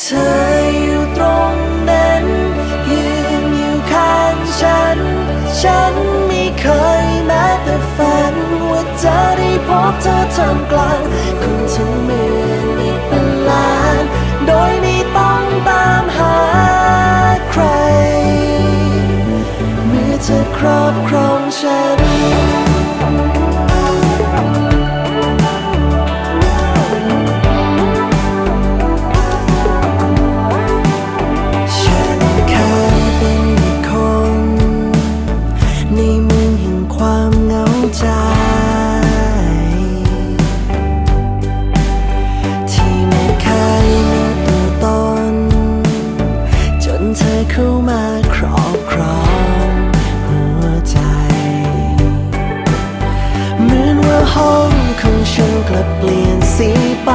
เธออยู่ตรงนั้น ยืนอยู่ข้างฉัน ฉันไม่เคยแม้แต่ฝัน ว่าจะได้พบเธอท่ามกลางคนทั้งหมื่นอีกเป็นล้าน โดยไม่ต้องตามหาใคร เมื่อเธอครอบครองฉัน ห้องของฉันกลับเปลี่ยนสีไป